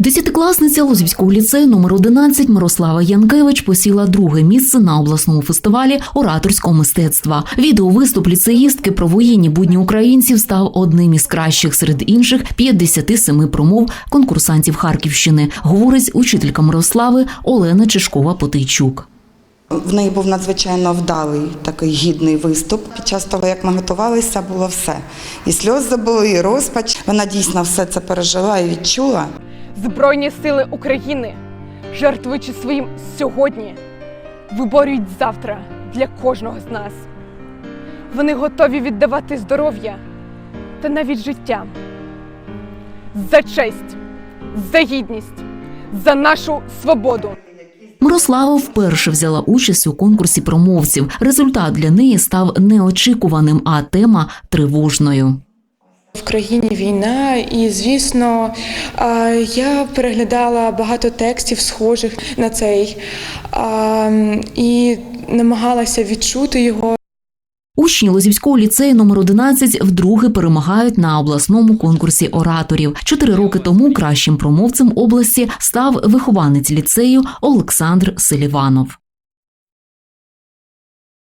Десятикласниця Лозівського ліцею номер 11 Мирослава Янкевич посіла друге місце на обласному фестивалі ораторського мистецтва. Відеовиступ ліцеїстки про воєнні будні українців став одним із кращих серед інших 57 промов конкурсантів Харківщини, говорить учителька Мирослави Олена Чешкова-Потийчук. В неї був надзвичайно вдалий такий гідний виступ. Під час того, як ми готувалися, було все. І сльози були, і розпач. Вона дійсно все це пережила і відчула. Збройні сили України, жертвуючи своїм сьогодні, виборюють завтра для кожного з нас. Вони готові віддавати здоров'я та навіть життя за честь, за гідність, за нашу свободу. Мирослава вперше взяла участь у конкурсі промовців. Результат для неї став неочікуваним, а тема тривожною. В країні війна, і звісно, я переглядала багато текстів, схожих на цей, і намагалася відчути його. Учні Лозівського ліцею номер 11 вдруге перемагають на обласному конкурсі ораторів. Чотири роки тому кращим промовцем області став вихованець ліцею Олександр Селіванов.